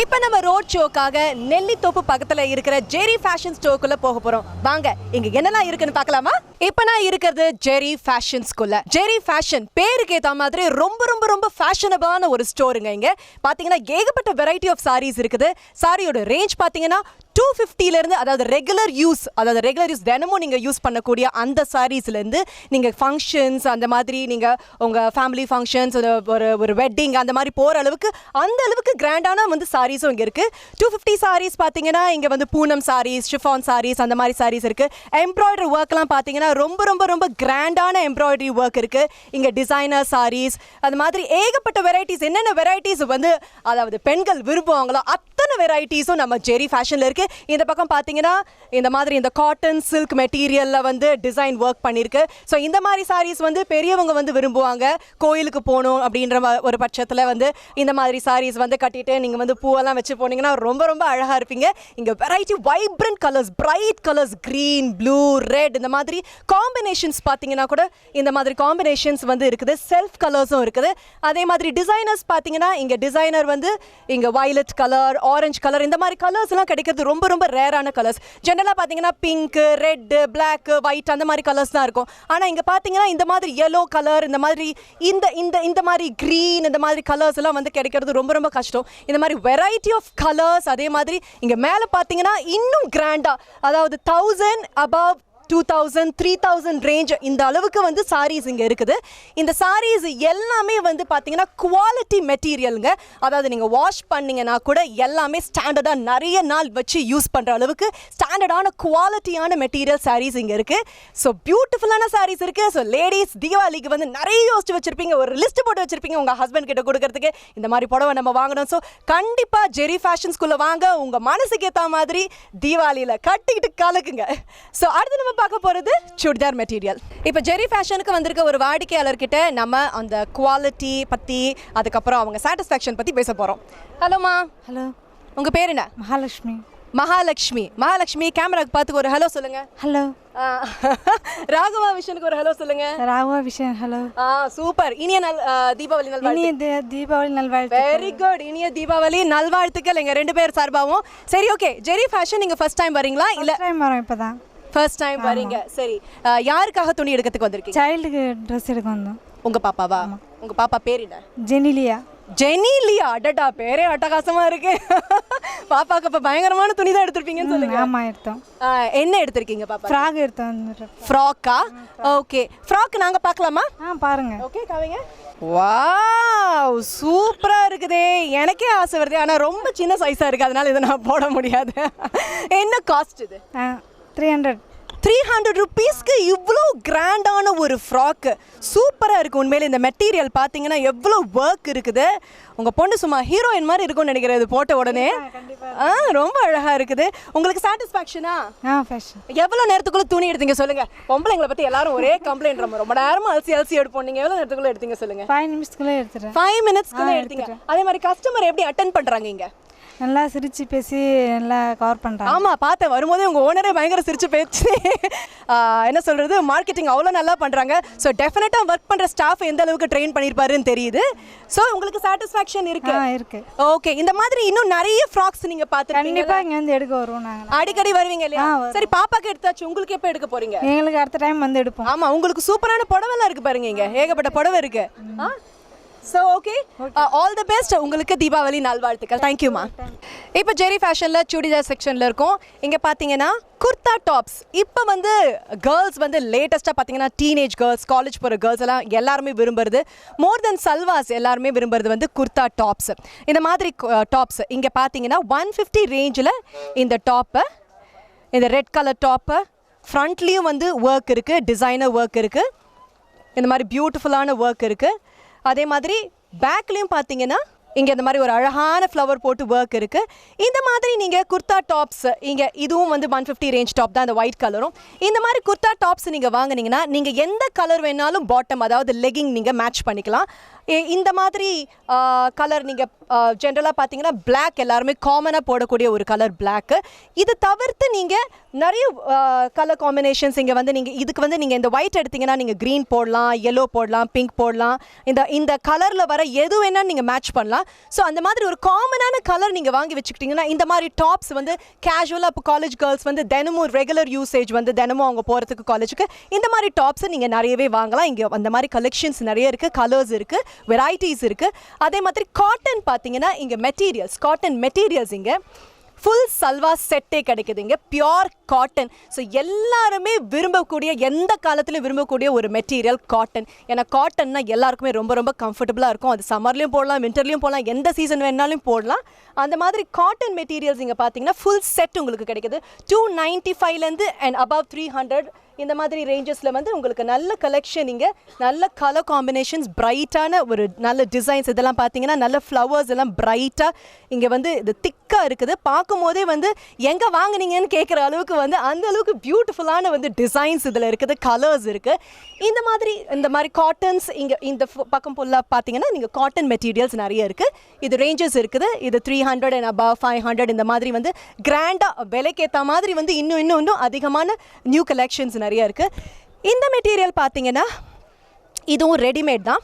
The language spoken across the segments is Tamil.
இப்ப நம்ம ரோட் ஷோக்காக நெல்லித்தோப்பு பக்கத்துல இருக்கிற ஜெரி ஃபேஷன் ஸ்டோர்க்குள்ள போக போறோம். வாங்க இங்க என்னெல்லாம் இருக்குன்னு பார்க்கலாமா? இப்போ நான் இருக்கிறது ஜெரி ஃபேஷன்ஸ்குள்ள ஜெரி ஃபேஷன் பேருக்கு ஏற்ற மாதிரி ரொம்ப ரொம்ப ரொம்ப ஃபேஷனபிளான ஒரு ஸ்டோருங்க இங்க. பாத்தீங்கன்னா ஏகப்பட்ட வெரைட்டி ஆஃப் சாரீஸ் இருக்குது. சாரியோட ரேஞ்ச் பாத்தீங்கன்னா டூ ஃபிஃப்டிலேருந்து அதாவது ரெகுலர் யூஸ் அதாவது ரெகுலர் யூஸ் தினமும் நீங்கள் யூஸ் பண்ணக்கூடிய அந்த சாரீஸ்லேருந்து நீங்கள் ஃபங்க்ஷன்ஸ் அந்த மாதிரி நீங்கள் உங்கள் ஃபேமிலி ஃபங்க்ஷன்ஸ் ஒரு ஒரு வெட்டிங் அந்த மாதிரி போகிற அளவுக்கு அந்த அளவுக்கு கிராண்டான வந்து சாரீஸும் இங்கே இருக்குது டூ ஃபிஃப்டி சாரீஸ் பார்த்தீங்கன்னா இங்கே வந்து பூனம் சாரீஸ் ஷிஃபான் சாரீஸ் அந்த மாதிரி சாரீஸ் இருக்குது எம்ப்ராய்டரி ஒர்க்லாம் பார்த்தீங்கன்னா ரொம்ப ரொம்ப ரொம்ப கிராண்டான எம்ப்ராய்டரி ஒர்க் இருக்குது இங்கே டிசைனர் சாரீஸ் அது மாதிரி ஏகப்பட்ட வெரைட்டிஸ் என்னென்ன வெரைட்டிஸ் வந்து அதாவது பெண்கள் விரும்புவாங்களோ அத்தனை வெரைட்டிஸும் நம்ம ஜெரி ஃபேஷனில் இருக்குது இந்த பக்கம் பார்த்தீங்கன்னா இந்த மாதிரி இந்த காட்டன் சில்க் மெட்டீரியலில் வந்து டிசைன் ஒர்க் பண்ணியிருக்கு ஸோ இந்த மாதிரி சாரீஸ் வந்து பெரியவங்க வந்து விரும்புவாங்க. கோயிலுக்கு போகணும் அப்படின்ற ஒரு பட்சத்தில் வந்து இந்த மாதிரி சாரீஸ் வந்து கட்டிட்டு நீங்கள் வந்து பூவெல்லாம் வச்சு போனீங்கன்னா ரொம்ப ரொம்ப அழகாக இருப்பீங்க. இங்கே variety vibrant colours bright colours green blue red இந்த மாதிரி காம்பினேஷன்ஸ் பார்த்தீங்கன்னா கூட இந்த மாதிரி காம்பினேஷன்ஸ் வந்து இருக்குது. செல்ஃப் கலர்ஸும் இருக்குது. அதே மாதிரி டிசைனர்ஸ் பார்த்தீங்கன்னா இங்கே டிசைனர் வந்து இங்கே வயலட் கலர் ஆரஞ்சு கலர் இந்த மாதிரி கலர்ஸ்லாம் கிடைக்கிறது ரொம்ப ரொம்ப ரேரான கலர்ஸ் ஜென்ரலாக பார்த்தீங்கன்னா பிங்க்கு ரெட்டு பிளாக்கு ஒயிட் அந்த மாதிரி கலர்ஸ் தான் இருக்கும். ஆனா இங்க பார்த்தீங்கன்னா இந்த மாதிரி எல்லோ கலர் இந்த மாதிரி இந்த இந்த இந்த மாதிரி க்ரீன் இந்த மாதிரி கலர்ஸ் எல்லாம் வந்து கிடைக்கிறது ரொம்ப ரொம்ப கஷ்டம். இந்த மாதிரி வெரைட்டி ஆஃப் கலர்ஸ் அதே மாதிரி இங்க மேல பார்த்தீங்கன்னா இன்னும் கிராண்டாக அதாவது thousand above two thousand three thousand range இந்த அளவுக்கு வந்து சாரீஸ் இங்கே இருக்குது. இந்த சாரீஸ் எல்லாமே வந்து பார்த்தீங்கன்னா குவாலிட்டி மெட்டீரியலுங்க அதாவது நீங்கள் வாஷ் பண்ணீங்கன்னா கூட எல்லாமே ஸ்டாண்டர்டாக நிறைய நாள் வச்சு யூஸ் பண்ணுற அளவுக்கு ஸ்டாண்டர்டான குவாலிட்டியான மெட்டீரியல் சாரீஸ் இங்கே இருக்குது ஸோ பியூட்டிஃபுல்லான சாரீஸ் இருக்குது ஸோ லேடிஸ் தீபாவளிக்கு வந்து நிறைய யோசிச்சு வச்சுருப்பீங்க. ஒரு லிஸ்ட் போட்டு வச்சுருப்பீங்க உங்கள் ஹஸ்பண்ட் கிட்ட கொடுக்கறதுக்கு. இந்த மாதிரி புடவை நம்ம வாங்கணும். ஸோ கண்டிப்பாக ஜெரி ஃபேஷன்ஸ்குள்ளே வாங்க. உங்கள் மனசுக்கு ஏற்ற மாதிரி தீபாவளியில் கட்டிக்கிட்டு கலக்குங்க. ஸோ அடுத்து நம்ம பார்க்க போகிறது சுடிதார் மெட்டீரியல் இப்போ ஜெரி ஃபேஷனுக்கு வந்திருக்க ஒரு வாடிக்கையாளர்கிட்ட நம்ம அந்த குவாலிட்டி பற்றி அதுக்கப்புறம் அவங்க சாட்டிஸ்ஃபேக்ஷன் பற்றி பேச போகிறோம் ஹலோமா ஹலோ உங்கள் பேர் என்ன? மகாலட்சுமி. மகாலட்சுமி. மகாலட்சுமி கேமராக்கு பார்த்து ஒரு ஹலோ சொல்லுங்க. ஹலோ ராகவா விஷனுக்கு ஒரு ஹலோ சொல்லுங்க. ராகுவா விஷன் ஹலோ ஆ சூப்பர். இனிய நல் தீபாவளி நல்வாழ்த்து. இனிய தீபாவளி நல்வாழ்த்து வெரி குட் இனிய தீபாவளி நல்வாழ்த்துக்கள் எங்க ரெண்டு பேர் சார்பாகவும் சரி ஓகே ஜெரி ஃபேஷன் நீங்க ஃபர்ஸ்ட் டைம் வரீங்களா? இல்ல டைம் வரோம் இப்போ தான் ஃபர்ஸ்ட் டைம் வரீங்க. சரி யாருக்காக துணி எடுக்கிறதுக்கு வந்திருக்கீங்க? சைல்டுக்கு ட்ரெஸ் எடுக்க வந்தோம். உங்க பாப்பாவா? உங்க பாப்பா பேர் என்ன? ஜெனிலியா. ஜெனிலியா? அடடா பேரே அட்டகாசமா இருக்கு. பாப்பாக்கு அப்ப பயங்கரமான துணி தான் எடுத்திருப்பீங்கன்னு சொல்லுங்க. ஆமாம் எடுத்தோம். ஆ, என்ன எடுத்திருக்கீங்க பாப்பா? ஃப்ராக் எடுத்தோம் வந்துட்டு ஃப்ராக்கா ஓகே ஃப்ராக் நாங்க பார்க்கலாமா? ஆ பாருங்க. ஓகே காவிங்க. வாவ் சூப்பரா இருக்குதே. எனக்கே ஆசை வருது. ஆனா ரொம்ப சின்ன சைஸா இருக்கு. அதனால இதை நான் போட முடியாது. என்ன காஸ்ட் இது? ஆ த்ரீ ஹண்ட்ரட் த்ரீ ஹண்ட்ரட் ருபீஸ்க்கு இவ்வளோ கிராண்டான ஒரு ஃப்ராக்கு சூப்பராக இருக்குது உண்மையிலே இந்த மெட்டீரியல் பார்த்தீங்கன்னா எவ்வளோ ஒர்க் இருக்குது. உங்கள் பொண்ணு சும்மா ஹீரோயின் மாதிரி இருக்கும்னு நினைக்கிறேன். இது போட்ட உடனே. ஆ ரொம்ப அழகாக இருக்குது. உங்களுக்கு சாட்டிஸ்ஃபேக்ஷனா ஆ? ஃபேஷன் எவ்வளோ நேரத்துக்குள்ள துணி எடுத்தீங்க சொல்லுங்க. பொம்பளைங்களை பற்றி எல்லாரும் ஒரே கம்ப்ளைண்ட் ரொம்ப ரொம்ப நேரமா அலசி அலசி எடுப்போம். நீங்கள் எவ்வளோ நேரத்துக்குள்ள எடுத்தீங்க சொல்லுங்க. ஃபைவ் நிமிஷத்துக்குள்ளே எடுத்துட்டேன் ஃபைவ் மினிட்ஸ்க்குள்ள எடுத்தீங்க. அதே மாதிரி கஸ்டமர் எப்படி அட்டன் பண்றாங்க இங்க? நல்லா சிரிச்சு பேசி நல்லா கவர் பண்ணுறாங்க ஆமா பார்த்தேன். வரும்போதே உங்க ஓனரே பயங்கர சிரிச்சு ஆஹ், என்ன சொல்றது? மார்க்கெட்டிங் அவ்வளோ நல்லா பண்றாங்க. ஸோ டெஃபினட்டா ஒர்க் பண்ற ஸ்டாஃப் எந்த அளவுக்கு ட்ரெயின் பண்ணிருப்பாருன்னு தெரியுது. ஸோ உங்களுக்கு சாட்டிஸ்ஃபேக்ஷன் இருக்கு? இருக்கு. ஓகே இந்த மாதிரி இன்னும் நிறைய ஃப்ராக்ஸ் நீங்க பார்த்துருக்கீங்க கண்டிப்பாக இங்கேருந்து எடுக்க வருவோம் நாங்கள் அடிக்கடி வருவீங்க இல்லையா. சரி பாப்பாக்கு எடுத்தாச்சு. உங்களுக்கு எப்போ எடுக்க போறீங்க? எங்களுக்கு அடுத்த டைம் வந்து எடுப்போம். ஆமா உங்களுக்கு சூப்பரான புடவைலாம் இருக்கு பாருங்க இங்க. ஏகப்பட்ட புடவை இருக்கு. So okay all the best உங்களுக்கு தீபாவளி நல்வாழ்த்துக்கள். தேங்க்யூமா இப்போ ஜெரி ஃபேஷனில் சுடிதார் செக்ஷனில் இருக்கோம். இங்கே பார்த்தீங்கன்னா குர்தா டாப்ஸ் இப்போ வந்து கேர்ள்ஸ் வந்து லேட்டஸ்ட்டாக பார்த்தீங்கன்னா டீனேஜ் கேர்ள்ஸ் காலேஜ் போகிற கேர்ள்ஸ் எல்லாம் எல்லாருமே விரும்புறது மோர் தென் சல்வாஸ் எல்லாருமே விரும்புறது வந்து குர்தா டாப்ஸ் இந்த மாதிரி டாப்ஸ் இங்கே பார்த்தீங்கன்னா ஒன் ஃபிஃப்டி ரேஞ்சில் இந்த டாப்பை இந்த ரெட் கலர் டாப்பு ஃப்ரண்ட்லேயும் வந்து ஒர்க் இருக்குது டிசைனர் ஒர்க் இருக்குது இந்த மாதிரி பியூட்டிஃபுல்லான ஒர்க் இருக்குது அதே மாதிரி பேக்லேயும் பார்த்தீங்கன்னா இங்கே இந்த மாதிரி ஒரு அழகான ஃப்ளவர் போட்டு ஒர்க் இருக்குது இந்த மாதிரி நீங்கள் குர்தா டாப்ஸ் இங்கே இதுவும் வந்து ஒன் ஃபிஃப்டி ரேஞ்ச் டாப் தான் இந்த ஒயிட் கலரும் இந்த மாதிரி குர்தா டாப்ஸ் நீங்கள் வாங்குனீங்கன்னா நீங்கள் எந்த கலர் வேணாலும் பாட்டம் அதாவது லெகிங் நீங்கள் மேட்ச் பண்ணிக்கலாம். இந்த மாதிரி கலர் நீங்கள் ஜென்ரலாக பார்த்தீங்கன்னா பிளாக் எல்லாருமே காமனாக போடக்கூடிய ஒரு கலர் பிளாக்கு இது தவிர்த்து நீங்கள் நிறைய கலர் காம்பினேஷன்ஸ் இங்கே வந்து நீங்கள் இதுக்கு வந்து நீங்கள் இந்த ஒயிட் எடுத்தீங்கன்னா நீங்கள் க்ரீன் போடலாம் எல்லோ போடலாம் பிங்க் போடலாம். இந்த இந்த கலரில் வர எது வேணாலும் நீங்கள் மேட்ச் பண்ணலாம். ஸோ அந்த மாதிரி ஒரு காமனான கலர் நீங்கள் வாங்கி வச்சுக்கிட்டிங்கன்னா இந்த மாதிரி டாப்ஸ் வந்து கேஷுவலாக இப்போ காலேஜ் கேர்ள்ஸ் வந்து தினமும் ரெகுலர் யூசேஜ் வந்து தினமும் அவங்க போகிறதுக்கு காலேஜுக்கு இந்த மாதிரி டாப்ஸை நீங்கள் நிறையவே வாங்கலாம். இங்கே அந்த மாதிரி கலெக்ஷன்ஸ் நிறைய இருக்குது கலர்ஸ் இருக்குது வெரைட்டிஸ் இருக்குது அதே மாதிரி காட்டன் பார்த்தீங்கன்னா இங்கே மெட்டீரியல்ஸ் காட்டன் மெட்டீரியல்ஸ் இங்கே ஃபுல் சல்வா செட்டே கிடைக்குது. இங்கே பியோர் காட்டன் ஸோ எல்லாருமே விரும்பக்கூடிய எந்த காலத்துலையும் விரும்பக்கூடிய ஒரு மெட்டீரியல் காட்டன் ஏன்னா காட்டன்னா எல்லாருக்குமே ரொம்ப ரொம்ப கம்ஃபர்டபுளாக இருக்கும். அது சம்மர்லேயும் போடலாம் வின்டர்லேயும் போடலாம் எந்த சீசன் வேணாலும் போடலாம். அந்த மாதிரி காட்டன் மெட்டீரியல்ஸ் இங்கே பார்த்தீங்கன்னா ஃபுல் செட் உங்களுக்கு கிடைக்குது. டூ நைன்ட்டி ஃபைவ்லேருந்து அண்ட் அபவ் த்ரீ ஹண்ட்ரட் இந்த மாதிரி ரேஞ்சஸில் வந்து உங்களுக்கு நல்ல கலெக்ஷன் இங்கே நல்ல கலர் காம்பினேஷன்ஸ் பிரைட்டான ஒரு நல்ல டிசைன்ஸ் இதெல்லாம் பார்த்தீங்கன்னா நல்ல ஃப்ளவர்ஸ் எல்லாம் பிரைட்டாக இங்கே வந்து இது திக்காக இருக்குது. பார்க்கும் போதே வந்து எங்கே வாங்குனீங்கன்னு கேட்குற அளவுக்கு வந்து அந்த அளவுக்கு பியூட்டிஃபுல்லான வந்து டிசைன்ஸ் இதில் இருக்குது கலர்ஸ் இருக்குது இந்த மாதிரி இந்த மாதிரி காட்டன்ஸ் இங்கே இந்த பக்கம் ஃபுல்லாக பார்த்தீங்கன்னா நீங்கள் காட்டன் மெட்டீரியல்ஸ் நிறைய இருக்குது இது ரேஞ்சஸ் இருக்குது. இது three hundred and above five hundred இந்த மாதிரி வந்து கிராண்டாக விலைக்கேற்ற மாதிரி வந்து இன்னும் இன்னும் இன்னும் அதிகமான நியூ கலெக்ஷன்ஸ் நிறைய இருக்குது இந்த மெட்டீரியல் பார்த்தீங்கன்னா இதுவும் ரெடிமேட் தான்.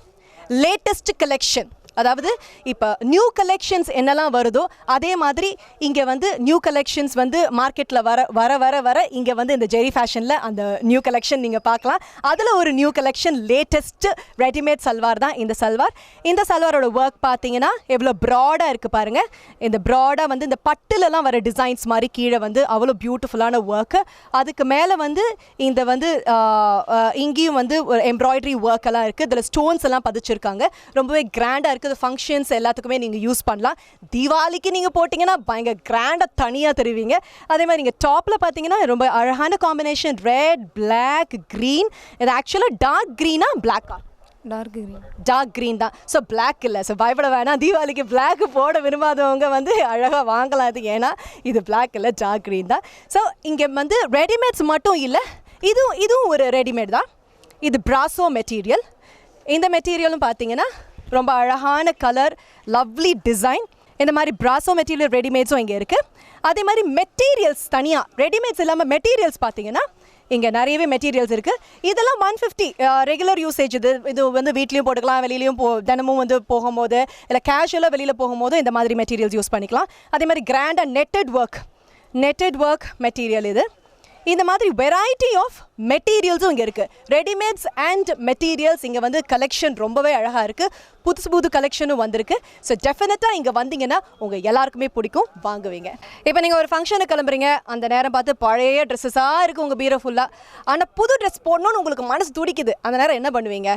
லேட்டஸ்ட் கலெக்ஷன் அதாவது இப்போ நியூ கலெக்ஷன்ஸ் என்னெல்லாம் வருதோ அதே மாதிரி இங்கே வந்து நியூ கலெக்ஷன்ஸ் வந்து மார்க்கெட்டில் வர வர வர வர இங்கே வந்து இந்த ஜெரி ஃபேஷனில் அந்த நியூ கலெக்ஷன் நீங்கள் பார்க்கலாம். அதில் ஒரு new collection latest readymade salwar தான் இந்த சல்வார். இந்த சல்வாரோட ஒர்க் பார்த்தீங்கன்னா எவ்வளோ ப்ராடாக இருக்குது பாருங்கள் இந்த ப்ராடாக வந்து இந்த பட்டுலலாம் வர டிசைன்ஸ் மாதிரி கீழே வந்து அவ்வளோ பியூட்டிஃபுல்லான ஒர்க்கு அதுக்கு மேலே வந்து இந்த வந்து இங்கேயும் வந்து ஒரு எம்ப்ராய்டரி ஒர்க் எல்லாம் இருக்குது இதில் ஸ்டோன்ஸ் எல்லாம் பதிச்சிருக்காங்க. ரொம்பவே கிராண்டாக இருக்குது ஃபங்க்ஷன்ஸ் எல்லாத்துக்குமே நீங்கள் யூஸ் பண்ணலாம். தீபாவளிக்கு நீங்கள் போட்டிங்கன்னா பயங்கர கிராண்டாக தனியாக தருவீங்க. அதே மாதிரி நீங்கள் டாப்பில் பார்த்தீங்கன்னா ரொம்ப அழகான காம்பினேஷன் ரெட் Black க்ரீன் இது ஆக்சுவலாக டார்க் க்ரீனா பிளாக்கா டார்க் க்ரீன் டார்க் க்ரீன் தான். ஸோ Black இல்லை. ஸோ பயப்பட வேணாம். தீபாவளிக்கு Black போட விரும்பாதவங்க வந்து அழகாக வாங்கலாம் அது ஏன்னா இது Black இல்லை டார்க் க்ரீன் தான். ஸோ இங்கே வந்து ரெடிமேட்ஸ் மட்டும் இல்லை. இதுவும் இதுவும் ஒரு ரெடிமேட் தான். இது பிராசோ மெட்டீரியல் இந்த மெட்டீரியலும் பார்த்தீங்கன்னா ரொம்ப அழகான கலர் லவ்லி டிசைன் இந்த மாதிரி பிராசோ மெட்டீரியல் ரெடிமேட்ஸும் இங்கே இருக்குது அதே மாதிரி மெட்டீரியல்ஸ் தனியாக ரெடிமேட்ஸ் இல்லாமல் மெட்டீரியல்ஸ் பார்த்தீங்கன்னா இங்கே நிறையவே மெட்டீரியல்ஸ் இருக்குது இதெல்லாம் ஒன் ஃபிஃப்டி ரெகுலர் யூசேஜ் இது. இது வந்து வீட்லேயும் போட்டுக்கலாம் வெளியிலையும் போ தினமும் வந்து போகும்போது இல்லை கேஷுவலாக வெளியில் போகும்போது இந்த மாதிரி மெட்டீரியல்ஸ் யூஸ் பண்ணிக்கலாம். அதே மாதிரி கிராண்டாக netted work netted work material இது. இந்த மாதிரி வெரைட்டி ஆஃப் மெட்டீரியல்ஸும் இங்கே இருக்குது ரெடிமேட்ஸ் அண்ட் மெட்டீரியல்ஸ் இங்கே வந்து கலெக்ஷன் ரொம்பவே அழகாக இருக்குது புதுசு புது கலெக்ஷனும் வந்திருக்கு. ஸோ டெஃபினட்டாக இங்கே வந்தீங்கன்னா உங்கள் எல்லாருக்குமே பிடிக்கும். வாங்குவீங்க இப்போ நீங்கள் ஒரு ஃபங்க்ஷனுக்கு கிளம்புறீங்க. அந்த நேரம் பார்த்து பழைய ட்ரெஸ்ஸஸாக இருக்குது உங்கள் பீரோ ஃபுல்லாக ஆனால் புது ட்ரெஸ் போடணும்னு உங்களுக்கு மனசு துடிக்குது. அந்த நேரம் என்ன பண்ணுவீங்க?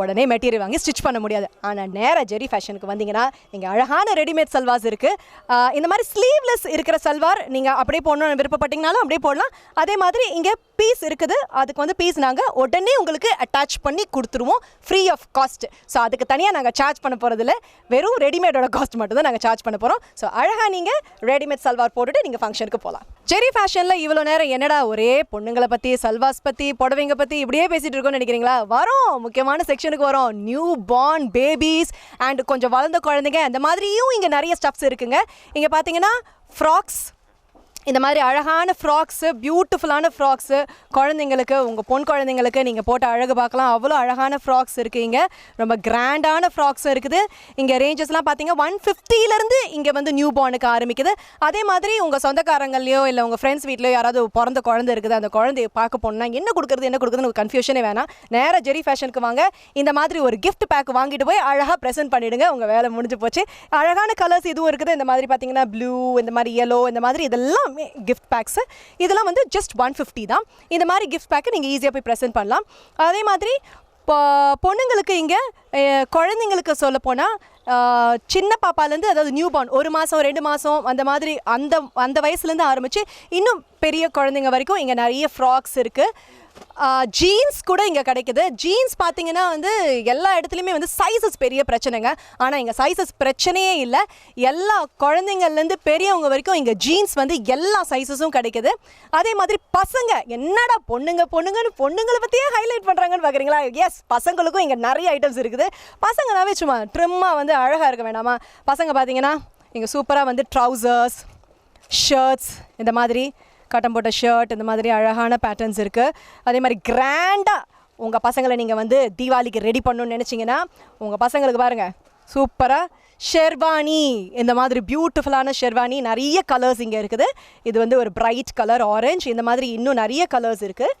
உடனே மெட்டீரியல் வாங்கி ஸ்டிச் பண்ண முடியாது. ஆனால் நேராக ஜெரி ஃபேஷனுக்கு வந்தீங்கன்னா இங்கே அழகான ரெடிமேட் சல்வார்ஸ் இருக்குது இந்த மாதிரி ஸ்லீவ்லெஸ் இருக்கிற சல்வார் நீங்கள் அப்படியே போடணும்னு விருப்பப்பட்டீங்கனாலும் அப்படியே போடலாம். அதே மாதிரி இங்கே பீஸ் இருக்குது. அதுக்கு வந்து பீஸ் நாங்கள் உடனே உங்களுக்கு அட்டாச் பண்ணி கொடுத்துருவோம். ஃப்ரீ ஆஃப் காஸ்ட் ஸோ அதுக்கு தனியாக நாங்கள் சார்ஜ் பண்ண போகிறதில்ல வெறும் ரெடிமேடோட காஸ்ட் மட்டும் தான் நாங்கள் சார்ஜ் பண்ண போகிறோம் ஸோ அழகாக நீங்கள் ரெடிமேட் சல்வார் போட்டுட்டு நீங்கள் ஃபங்க்ஷனுக்கு போகலாம் ஜெரி ஃபேஷனில் இவ்வளோ நேரம் என்னடா ஒரே பொண்ணுங்களை பற்றி சல்வாஸ் பற்றி புடவைங்க பற்றி இப்படியே பேசிகிட்டு இருக்கோம்னு நினைக்கிறீங்களா? வரோம். முக்கியமான செக்ஷனுக்கு வரோம். நியூ பார்ன் பேபிஸ் அண்ட் கொஞ்சம் வளர்ந்த குழந்தைங்க அந்த மாதிரியும் இங்கே நிறைய ஸ்டப்ஸ் இருக்குங்க. இங்கே பார்த்தீங்கன்னா ஃப்ராக்ஸ் இந்த மாதிரி அழகான ஃப்ராக்ஸு பியூட்டிஃபுல்லான ஃப்ராக்ஸு குழந்தைங்களுக்கு உங்கள் பொன் குழந்தைங்களுக்கு நீங்கள் போட்டு அழகு பார்க்கலாம். அவ்வளோ அழகான ஃப்ராக்ஸ் இருக்குது இங்கே ரொம்ப கிராண்டான ஃப்ராக்ஸும் இருக்குது. இங்கே ரேஞ்சஸ்லாம் பார்த்தீங்க ஒன் ஃபிஃப்டிலேருந்து இங்கே வந்து நியூ பார்னுக்கு ஆரம்பிக்குது. அதே மாதிரி உங்கள் சொந்தக்காரங்களையோ இல்லை உங்கள் ஃப்ரெண்ட்ஸ் வீட்லையோ யாராவது பிறந்த குழந்தை இருக்குது. அந்த குழந்தைய பார்க்க போனால் என்ன கொடுக்குறது என்ன கொடுக்குறதுன்னு கன்ஃபியூஷனே வேணாம். நேராக ஜெரி ஃபேஷனுக்கு வாங்க. இந்த மாதிரி ஒரு கிஃப்ட் பேக் வாங்கிட்டு போய் அழகாக ப்ரெசென்ட் பண்ணிவிடுங்க உங்கள் வேலை முடிஞ்சு போச்சு. அழகான கலர்ஸ் இதுவும் இருக்குது. இந்த மாதிரி பார்த்தீங்கன்னா ப்ளூ இந்த மாதிரி எல்லோ இந்த மாதிரி இதெல்லாம் கிஃப்ட் பேக்ஸு இதெல்லாம் வந்து ஜஸ்ட் ஒன் ஃபிஃப்டி தான். இந்த மாதிரி கிஃப்ட் பேக்கை நீங்கள் ஈஸியாக போய் ப்ரெசென்ட் பண்ணலாம். அதே மாதிரி இப்போ பொண்ணுங்களுக்கு இங்கே குழந்தைங்களுக்கு சொல்ல போனால் சின்ன பாப்பாலேருந்து அதாவது நியூ பார்ன் ஒரு மாதம் ரெண்டு மாதம் அந்த மாதிரி அந்த அந்த வயசுலேருந்து ஆரம்பித்து இன்னும் பெரிய குழந்தைங்க வரைக்கும் இங்கே நிறைய ஃப்ராக்ஸ் இருக்குது ஜீன்ஸ் கூட இங்கே கிடைக்குது. ஜீன்ஸ் பார்த்தீங்கன்னா வந்து எல்லா இடத்துலையுமே வந்து சைஸஸ் பெரிய பிரச்சனைங்க. ஆனால் இங்கே சைஸஸ் பிரச்சனையே இல்லை. எல்லா குழந்தைங்கள்லேருந்து பெரியவங்க வரைக்கும் இங்கே ஜீன்ஸ் வந்து எல்லா சைஸஸும் கிடைக்குது. அதே மாதிரி பசங்க என்னடா பொண்ணுங்க பொண்ணுங்கன்னு பொண்ணுங்களை பற்றியே ஹைலைட் பண்ணுறாங்கன்னு பார்க்குறீங்களா எஸ் பசங்களுக்கும் இங்கே நிறைய ஐட்டம்ஸ் இருக்குது. பசங்கனாவே சும்மா ட்ரிம்மாக வந்து அழகாக இருக்க வேணாமா? பசங்க பார்த்தீங்கன்னா இங்கே சூப்பராக வந்து ட்ரௌசர்ஸ் ஷர்ட்ஸ் இந்த மாதிரி. கட்டம் போட்ட ஷர்ட் இந்த மாதிரி அழகான பேட்டர்ன்ஸ் இருக்குது அதே மாதிரி கிராண்டாக உங்கள் பசங்களை நீங்கள் வந்து தீபாவளிக்கு ரெடி பண்ணணும்னு நினச்சிங்கன்னா உங்கள் பசங்களுக்கு பாருங்கள் சூப்பராக ஷெர்வானி இந்த மாதிரி பியூட்டிஃபுல்லான ஷெர்வானி நிறைய கலர்ஸ் இங்கே இருக்குது. இது வந்து ஒரு பிரைட் கலர் ஆரஞ்சு இந்த மாதிரி இன்னும் நிறைய கலர்ஸ் இருக்குது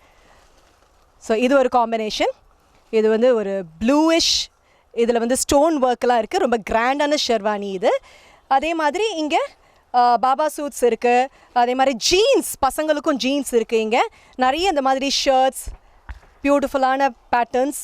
ஸோ இது ஒரு காம்பினேஷன் இது வந்து ஒரு ப்ளூயிஷ் இதில் வந்து ஸ்டோன் ஒர்க்லாம் இருக்குது ரொம்ப கிராண்டான ஷெர்வானி இது. அதே மாதிரி இங்கே பாபா சூட்ஸ் இருக்குது அதே மாதிரி ஜீன்ஸ் பசங்களுக்கும் ஜீன்ஸ் இருக்குது இங்கே. நிறைய இந்த மாதிரி ஷர்ட்ஸ் பியூட்டிஃபுல்லான பேட்டர்ன்ஸ்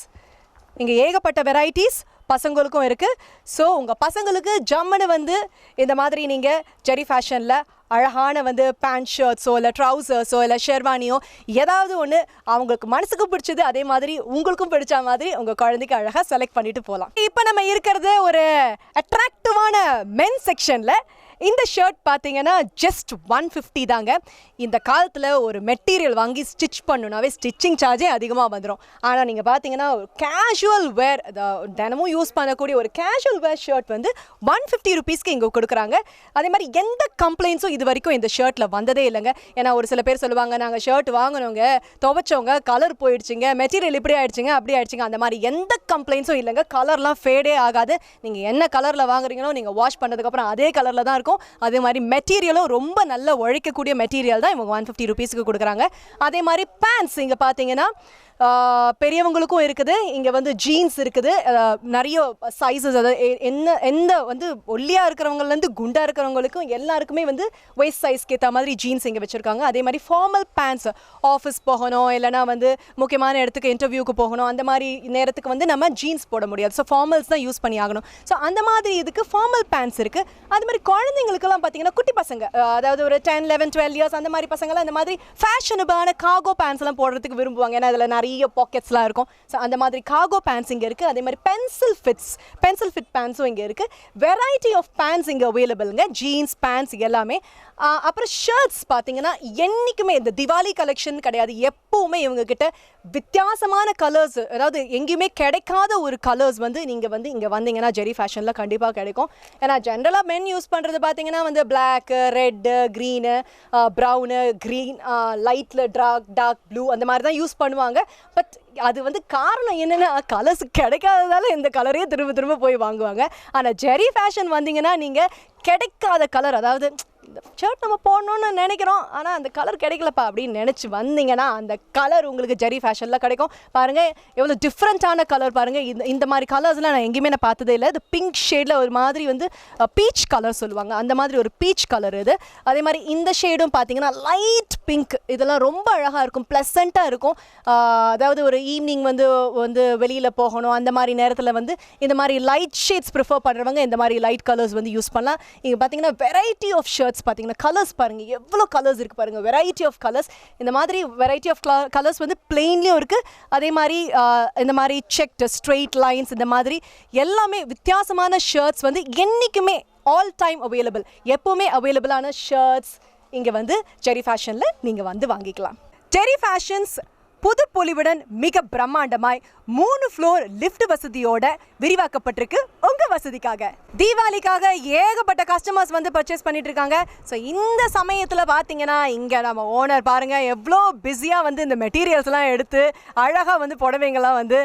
இங்கே ஏகப்பட்ட வெரைட்டிஸ் பசங்களுக்கும் இருக்குது ஸோ உங்கள் பசங்களுக்கு ஜம்முன்னு வந்து இந்த மாதிரி நீங்கள் ஜெரி ஃபேஷனில் அழகான வந்து பேண்ட் ஷர்ட்ஸோ இல்லை ட்ரௌசர்ஸோ இல்லை ஷெர்வானியோ ஏதாவது ஒன்று அவங்களுக்கு மனசுக்கு பிடிச்சது அதே மாதிரி உங்களுக்கும் பிடிச்ச மாதிரி உங்கள் குழந்தைக்கு அழகாக செலக்ட் பண்ணிட்டு போகலாம் இப்போ நம்ம இருக்கிறது ஒரு அட்ராக்டிவான மென் செக்ஷனில் இந்த ஷர்ட் பார்த்தீங்கன்னா ஜஸ்ட் ஒன் ஃபிஃப்டி தாங்க. இந்த காலத்தில் ஒரு மெட்டீரியல் வாங்கி ஸ்டிச் பண்ணுனாவே ஸ்டிச்சிங் சார்ஜே அதிகமாக வந்துடும் ஆனால் நீங்கள் பார்த்தீங்கன்னா ஒரு கேஷுவல் வேர் தினமும் யூஸ் பண்ணக்கூடிய ஒரு கேஷுவல் வேர் ஷர்ட் வந்து ஒன் ஃபிஃப்டி ருபீஸ்க்கு இங்கே கொடுக்குறாங்க. அதே மாதிரி எந்த கம்ப்ளைண்ட்ஸும் இது வரைக்கும் இந்த ஷர்ட்டில் வந்ததே இல்லைங்க. ஏன்னா ஒரு சில பேர் சொல்லுவாங்க நாங்கள் ஷர்ட் வாங்கினவங்க துவைச்சவங்க கலர் போயிடுச்சுங்க மெட்டீரியல் இப்படி ஆயிடுச்சுங்க அப்படி ஆயிடுச்சுங்க. அந்த மாதிரி எந்த கம்ப்ளைண்ட்ஸும் இல்லைங்க. கலர்லாம் ஃபேடே ஆகாது. நீங்கள் என்ன கலரில் வாங்குறீங்களோ நீங்கள் வாஷ் பண்ணதுக்கப்புறம் அதே கலரில் தான் இருக்கும். அதே மாதிரி மெட்டீரியலும் ரொம்ப நல்ல உழைக்கக்கூடிய மெட்டீரியல் தான் இவங்க ஒன் ஃபிஃப்டி ருபீஸுக்கு கொடுக்குறாங்க. அதே மாதிரி பேண்ட்ஸ் இங்கே பார்த்தீங்கன்னா பெரியவங்களுக்கும் இருக்குது. இங்கே வந்து ஜீன்ஸ் இருக்குது. நிறைய சைஸஸ் அதாவது எ- என்ன எந்த வந்து ஒல்லியாக இருக்கிறவங்கலேருந்து குண்டாக இருக்கிறவங்களுக்கும் எல்லாருக்குமே வந்து வெஸ்ட் சைஸ்க்கு ஏற்ற மாதிரி ஜீன்ஸ் இங்கே வச்சுருக்காங்க. அதே மாதிரி ஃபார்மல் பேண்ட்ஸ் ஆஃபீஸ் போகணும் இல்லைனா வந்து முக்கியமான இடத்துக்கு இன்டர்வியூக்கு போகணும் அந்த மாதிரி நேரத்துக்கு வந்து நம்ம ஜீன்ஸ் போட முடியாது. ஸோ ஃபார்மல்ஸ் தான் யூஸ் பண்ணி ஆகணும். ஸோ அந்த மாதிரி இதுக்கு ஃபார்மல் பேண்ட்ஸ் இருக்குது அது மாதிரி குழந்தைங்களுக்கெல்லாம் பார்த்தீங்கன்னா குட்டி பசங்க அதாவது ஒரு டென் லெவன் டுவெல் இயர்ஸ் அந்த மாதிரி பசங்களாம் அந்த மாதிரி ஃபேஷனபிளான காகோ பேண்ட்ஸ்லாம் போடுறதுக்கு விரும்புவாங்க. ஏன்னா அதில் நிறைய பாக்கெட்ஸ்லாம் இருக்கும். ஸோ அந்த மாதிரி காகோ பேண்ட்ஸ் இங்கே இருக்குது அதே மாதிரி பென்சில் ஃபிட்ஸ் பென்சில் ஃபிட் பேண்ட்ஸும் இங்கே இருக்குது வெரைட்டி ஆஃப் பேண்ட்ஸ் இங்கே அவைலபிளுங்க ஜீன்ஸ் பேண்ட்ஸ் எல்லாமே. அப்புறம் ஷர்ட்ஸ் பார்த்தீங்கன்னா என்றைக்குமே இந்த திவாலி கலெக்ஷன் கிடையாது. எப்பவுமே இவங்க கிட்ட வித்தியாசமான கலர்ஸ் அதாவது எங்கேயுமே கிடைக்காத ஒரு கலர்ஸ் வந்து நீங்கள் வந்து இங்கே வந்தீங்கன்னா ஜெரி ஃபேஷனில் கண்டிப்பாக கிடைக்கும். ஏன்னா ஜென்ரலாக மென் யூஸ் பண்ணுறது பார்த்தீங்கன்னா வந்து black red green brown green லைட்டில் டார்க் டார்க் ப்ளூ அந்த மாதிரி தான் யூஸ் பண்ணுவாங்க. பட் அது வந்து காரணம் என்னென்னா கலர்ஸ் கிடைக்காததால இந்த கலரே திரும்ப திரும்ப போய் வாங்குவாங்க. ஆனால் ஜெரி ஃபேஷன் வந்தீங்கன்னா நீங்கள் கிடைக்காத கலர் அதாவது இந்த ஷர்ட் நம்ம போடணும்னு நினைக்கிறோம். ஆனால் அந்த கலர் கிடைக்கலப்பா அப்படின்னு நினச்சி வந்தீங்கன்னா அந்த கலர் உங்களுக்கு ஜெரி ஃபேஷனில் கிடைக்கும். பாருங்கள் எவ்வளோ டிஃப்ரெண்ட்டான கலர் பாருங்கள் இந்த இந்த மாதிரி கலர்ஸ்லாம் நான் எங்கேயுமே நான் பார்த்ததே இல்லை. இது பிங்க் ஷேடில் ஒரு மாதிரி வந்து பீச் கலர் சொல்லுவாங்க. அந்த மாதிரி ஒரு பீச் கலர் இது. அதே மாதிரி இந்த ஷேடும் பார்த்தீங்கன்னா லைட் பிங்க் இதெல்லாம் ரொம்ப அழகாக இருக்கும். ப்ளசண்ட்டாக இருக்கும். அதாவது ஒரு ஈவினிங் வந்து வந்து வெளியில் போகணும். அந்த மாதிரி நேரத்தில் வந்து இந்த மாதிரி லைட் ஷேட்ஸ் ப்ரிஃபர் பண்ணுறவங்க இந்த மாதிரி லைட் கலர்ஸ் வந்து யூஸ் பண்ணலாம். இங்கே பார்த்தீங்கன்னா வெரைட்டி ஆஃப் ஷர்ட்ஸ் பார்த்தீங்கன்னா கலர்ஸ் பாருங்கள் எவ்வளோ கலர்ஸ் இருக்குது பாருங்கள் வெரைட்டி ஆஃப் கலர்ஸ் இந்த மாதிரி வெரைட்டி ஆஃப் கலர்ஸ் வந்து பிளெயின்லேயும் இருக்குது அதே மாதிரி ஆஹ், இந்த மாதிரி செக்ட் ஸ்ட்ரெயிட் லைன்ஸ் இந்த மாதிரி எல்லாமே வித்தியாசமான ஷர்ட்ஸ் வந்து என்றைக்குமே ஆல் டைம் அவைலபிள் எப்போவுமே அவைலபிளான ஷர்ட்ஸ் இங்கே வந்து ஜெரி ஃபேஷனில் நீங்கள் வந்து வாங்கிக்கலாம். ஜெரி ஃபேஷன்ஸ் புது பொலிவுடன் மிக பிரம்மாண்டமாய் மூணு ஃப்ளோர் லிஃப்ட் வசதியோட விரிவாக்கப்பட்டிருக்கு உங்க வசதிக்காக. தீபாவளிக்காக ஏகப்பட்ட கஸ்டமர்ஸ் வந்து பர்ச்சேஸ் பண்ணிட்டு இருக்காங்க ஸோ இந்த சமயத்தில் பார்த்தீங்கன்னா இங்கே நம்ம ஓனர் பாருங்க எவ்வளோ பிஸியாக வந்து இந்த மெட்டீரியல்ஸ்லாம் எடுத்து அழகாக வந்து புடவைங்கள்லாம் வந்து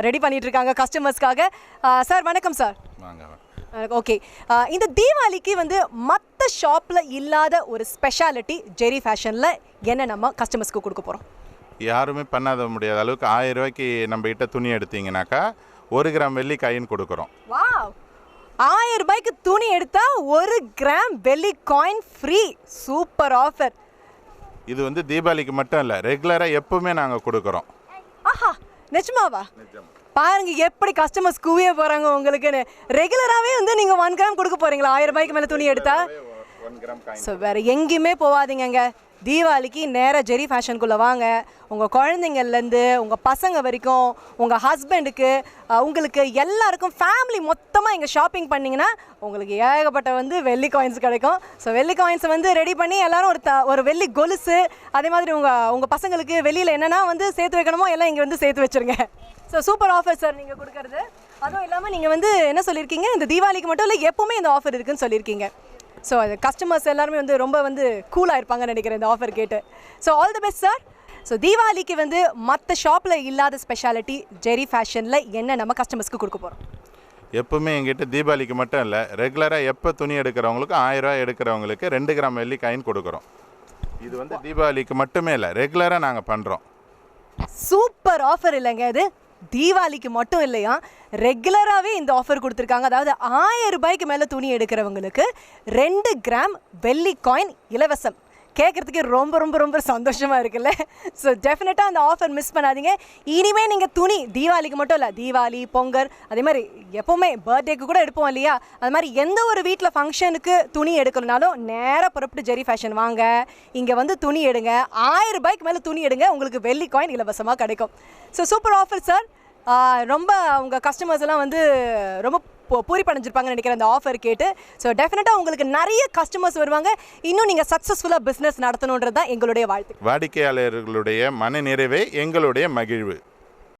ரெடி பண்ணிட்டு இருக்காங்க கஸ்டமர்ஸ்க்காக சார் வணக்கம் சார். ஓகே இந்த தீபாவளிக்கு வந்து மற்ற ஷாப்பில் இல்லாத ஒரு ஸ்பெஷாலிட்டி ஜெரி ஃபேஷனில் என்ன நம்ம கஸ்டமர்ஸ்க்கு கொடுக்க போகிறோம் யாருமே பண்ணாத முடியாத அளவுக்கு ஆயிரம் ரூபாய்க்கு நம்ம கிட்ட துணி எடுத்தீங்கன்னாக்கா ஒரு கிராம் வெள்ளி காயின் கொடுக்குறோம் ஆயிரம் ரூபாய்க்கு துணி எடுத்தா ஒரு கிராம் வெள்ளி காயின் ஃப்ரீ. Super offer. இது வந்து தீபாவளிக்கு மட்டும் இல்லை ரெகுலராக எப்பவுமே நாங்கள் கொடுக்குறோம். ஆஹா! நிஜமாவா? பாருங்க எப்படி கஸ்டமர்ஸ் குவிய போறாங்க உங்களுக்குன்னு. ரெகுலராகவே வந்து நீங்க ஒன் கிராம் கொடுக்க போறீங்களா? ஆயிரம் ரூபாய்க்கு மேல துணி எடுத்தா? ஸோ வேற எங்கேயுமே போகாதீங்கங்க தீபாவளிக்கு நேராக ஜெரி ஃபேஷனுக்குள்ளே வாங்க. உங்கள் குழந்தைங்கள்லேருந்து உங்கள் பசங்க வரைக்கும் உங்கள் ஹஸ்பண்டுக்கு உங்களுக்கு எல்லாருக்கும் ஃபேமிலி மொத்தமாக இங்கே ஷாப்பிங் பண்ணிங்கன்னா உங்களுக்கு ஏகப்பட்ட வந்து வெள்ளி காயின்ஸ் கிடைக்கும். ஸோ வெள்ளி காயின்ஸை வந்து ரெடி பண்ணி எல்லோரும் ஒரு த ஒரு வெள்ளி கொலுசு அதே மாதிரி உங்கள் உங்கள் பசங்களுக்கு வெளியில் என்னென்னா வந்து சேர்த்து வைக்கணுமோ எல்லாம் இங்கே வந்து சேர்த்து வச்சுருங்க. ஸோ சூப்பர் ஆஃபர் சார் நீங்கள் கொடுக்கறது. அதுவும் இல்லாமல் நீங்கள் வந்து என்ன சொல்லியிருக்கீங்க? இந்த தீபாவளிக்கு மட்டும் இல்லை எப்போவுமே இந்த ஆஃபர் இருக்குதுன்னு சொல்லியிருக்கீங்க. ஸோ அது கஸ்டமர்ஸ் எல்லாருமே வந்து ரொம்ப வந்து கூலாக இருப்பாங்கன்னு நினைக்கிறேன் இந்த ஆஃபர் கேட்டு. So all the best sir so தீபாவளிக்கு வந்து மற்ற ஷாப்பில் இல்லாத ஸ்பெஷாலிட்டி ஜெரி ஃபேஷனில் என்ன நம்ம கஸ்டமர்ஸ்க்கு கொடுக்க போகிறோம் எப்பவுமே எங்கிட்ட தீபாவளிக்கு மட்டும் இல்லை ரெகுலராக எப்போ துணி எடுக்கிறவங்களுக்கு ஆயிரம் ரூபாய் எடுக்கிறவங்களுக்கு ரெண்டு கிராம் வெள்ளி காயின் கொடுக்குறோம். இது வந்து தீபாவளிக்கு மட்டுமே இல்லை ரெகுலராக நாங்கள் பண்ணுறோம் சூப்பர் ஆஃபர் இல்லைங்க இது. தீபாவளிக்கு மட்டும் இல்லையா ரெகுலராகவே இந்த ஆஃபர் கொடுத்துருக்காங்க. அதாவது ஆயிரம் ரூபாய்க்கு மேலே துணி எடுக்கிறவங்களுக்கு ரெண்டு கிராம் வெள்ளி காயின் இலவசம். கேட்குறதுக்கு ரொம்ப ரொம்ப ரொம்ப சந்தோஷமாக இருக்குல்ல? ஸோ டெஃபினட்டாக அந்த ஆஃபர் மிஸ் பண்ணாதீங்க. இனிமேல் நீங்கள் துணி தீபாவளிக்கு மட்டும் இல்லை தீபாவளி பொங்கல் அதே மாதிரி எப்போவுமே பர்த்டேக்கு கூட எடுப்போம் இல்லையா? அது மாதிரி எந்த ஒரு வீட்டில் ஃபங்க்ஷனுக்கு துணி எடுக்கணும்னாலும் நேராக புறப்பட்டு ஜெரி ஃபேஷன் வாங்க. இங்கே வந்து துணி எடுங்க. ஆயிரம் ரூபாய்க்கு மேலே துணி எடுங்க. உங்களுக்கு வெள்ளி காயின் இலவசமாக கிடைக்கும். ஸோ சூப்பர் ஆஃபர் சார் ரொம்ப உங்கள் கஸ்டமர்ஸ் எல்லாம் வந்து ரொம்ப பூரிப்படைஞ்சிருப்பாங்கன்னு நினைக்கிறேன் அந்த ஆஃபர் கேட்டு ஸோ டெஃபினட்டாக உங்களுக்கு நிறைய கஸ்டமர்ஸ் வருவாங்க. இன்னும் நீங்கள் சக்ஸஸ்ஃபுல்லாக பிஸ்னஸ் நடத்தணுன்றது தான் எங்களுடைய வாழ்த்து. வாடிக்கையாளர்களுடைய மன நிறைவே எங்களுடைய மகிழ்வு.